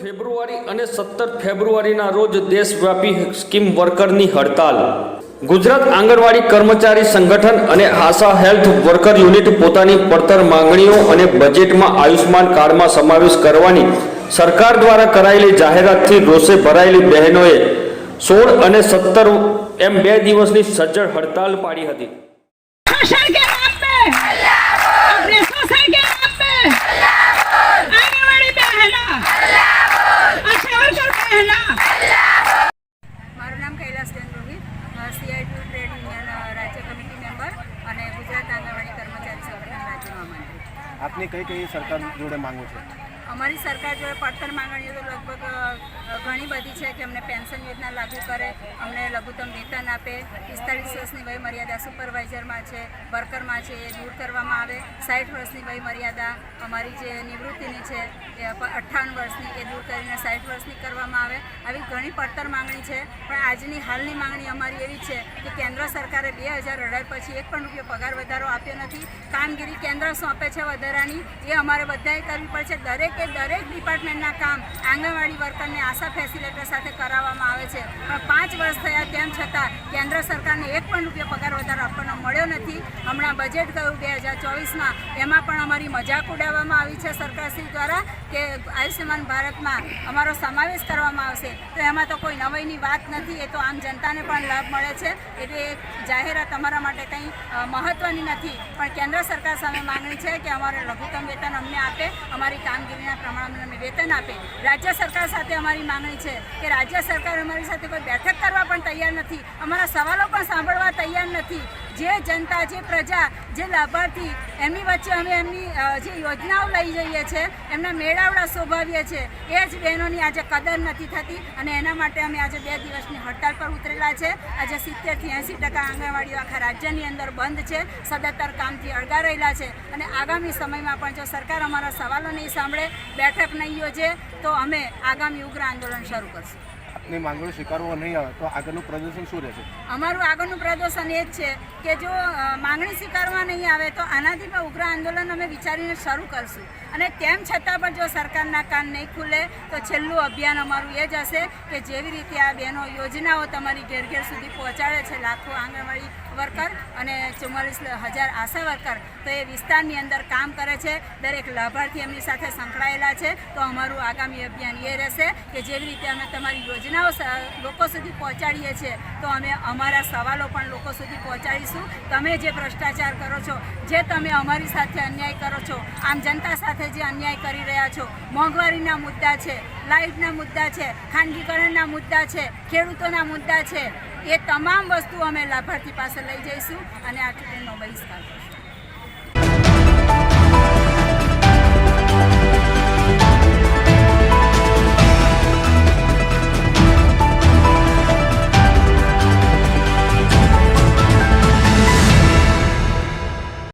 ફેબ્રુઆરી અને સત્તર ફેબ્રુઆરીના રોજ દેશવ્યાપી સ્કીમ વર્કરની હડતાલ. ગુજરાત આંગણવાડી કર્મચારી સંગઠન અને આશા હેલ્થ વર્કર યુનિટ પોતાની પડતર માંગણીઓ અને બજેટમાં આયુષ્માન કાર્ડમાં સમાવેશ કરવાની સરકાર દ્વારા કરાયેલી જાહેરાતથી રોષે ભરાયેલી બહેનોએ સોળ અને સત્તર એમ બે દિવસની સજ્જડ હડતાલ પાડી હતી. આપની કઈ કઈ સરકાર જોડે માંગો છો? અમારી સરકાર જોડે પડતર માંગણીઓ તો લગભગ ઘણી બધી છે કે અમને પેન્શન યોજના લાગુ કરે, અમને લઘુત્તમ વેતન આપે, પિસ્તાળીસ વર્ષની વય મર્યાદા સુપરવાઇઝરમાં છે, વર્કરમાં છે, એ દૂર કરવામાં આવે. સાઠ વર્ષની વય મર્યાદા અમારી જે નિવૃત્તિની છે, એ અઠ્ઠાવન વર્ષની, એ દૂર કરીને સાઠ વર્ષની કરવામાં આવે. આવી ઘણી પડતર માંગણી છે, પણ આજની હાલની માંગણી અમારી એવી છે કે કેન્દ્ર સરકારે બે હજાર અઢાર પછી એક પણ રૂપિયો પગાર વધારો આપ્યો નથી. કામગીરી કેન્દ્ર સોંપે છે વધારાની, એ અમારે બધાએ કરવી પડશે. દરેકે દરેક ડિપાર્ટમેન્ટના કામ આંગણવાડી વર્કરને આશા ફેસિલેટર સાથે કરાવવામાં આવે છે. પણ પાંચ વર્ષ થયા તેમ છતાં કેન્દ્ર સરકારને એક પણ રૂપિયો પગાર વધારો આપવાનો મળ્યો નથી. હમણાં બજેટ ગયું બે હજાર ચોવીસમાં. એમાં પણ અમારી મજાક ઉડાવવામાં આવી છે સરકારશ્રી દ્વારા કે આયુષ્યમાન ભારતમાં અમારો સમાવેશ કરવામાં આવશે. તો એમાં તો કોઈ નવાઈની વાત નથી, એ તો આમ જનતાને પણ લાભ મળે છે. એટલે જાહેરાત અમારા માટે કંઈ મહત્ત્વની નથી. પણ કેન્દ્ર સરકાર સામે માંગણી છે કે અમારે લઘુત્તમ વેતન અમને આપે, અમારી કામગીરીના પ્રમાણમાં વેતન આપે. રાજ્ય સરકાર સાથે અમારી માંગણી છે કે રાજ્ય સરકાર અમારી સાથે કોઈ બેઠક કરવા પણ તૈયાર નથી. અમારા સવાલો પણ સાંભળવા તૈયાર નથી. જે જનતા, જે પ્રજા, જે લાભાર્થી, એમની વચ્ચે અમે એમની જે યોજનાઓ લઈ જઈએ છીએ એમના મેળાવડા શોભાવીએ છીએ એ જ બહેનોની આજે કદર નથી થતી અને એના માટે અમે આજે બે દિવસની હડતાલ પર ઉતરેલા છે. આજે સિત્તેરથી એંસી ટકા આંગણવાડીઓ આખા રાજ્યની અંદર બંધ છે, સદંતર કામથી અળગા રહેલા છે અને આગામી સમયમાં પણ જો સરકાર અમારા સવાલો નહીં સાંભળે, બેઠક નહીં યોજે, તો અમે આગામી ઉગ્ર આંદોલન શરૂ કરશું. આપની માંગણીઓ સ્વીકારવો નહીં આવે, તો આગળનું પ્રદર્શન શું રહેશે? અમારું આગળનું પ્રદર્શન એ જ છે કે જો માંગણી સ્વીકારવા નહીં આવે, તો આનાથી પણ ઉગ્ર આંદોલન અમે વિચારીને શરૂ કરશું. અને તેમ છતાં પણ જો સરકારના કાન નહીં ખુલે, તો છેલ્લું અભિયાન અમારું એ જ હશે કે જેવી રીતે આ બહેનો યોજનાઓ તમારી ઘેર ઘેર સુધી પહોંચાડે છે, લાખો આંગણવાડી વર્કર અને ચુમ્માલીસ હજાર આશા વર્કર, તો એ વિસ્તારની અંદર કામ કરે છે. દરેક લાભાર્થી એમની સાથે સંકળાયેલા છે. તો અમારું આગામી અભિયાન એ રહેશે કે જેવી રીતે અમે તમારી યોજનાઓ સ- લોકો સુધી પહોંચાડીએ છીએ, તો અમે અમારા સવાલો પણ લોકો સુધી પહોંચાડીશું. તમે જે ભ્રષ્ટાચાર કરો છો, જે તમે અમારી સાથે અન્યાય કરો છો, આમ જનતા સાથે જે અન્યાય કરી રહ્યા છો, મોંઘવારીના મુદ્દા છે, લાઇટના મુદ્દા છે, ખાનગીકરણના મુદ્દા છે, ખેડૂતોના મુદ્દા છે, એ તમામ વસ્તુ અમે લાભાર્થી પાસે લઈ જઈશું અને આ ચૂંટણીનો બહિષ્કાર કરશું.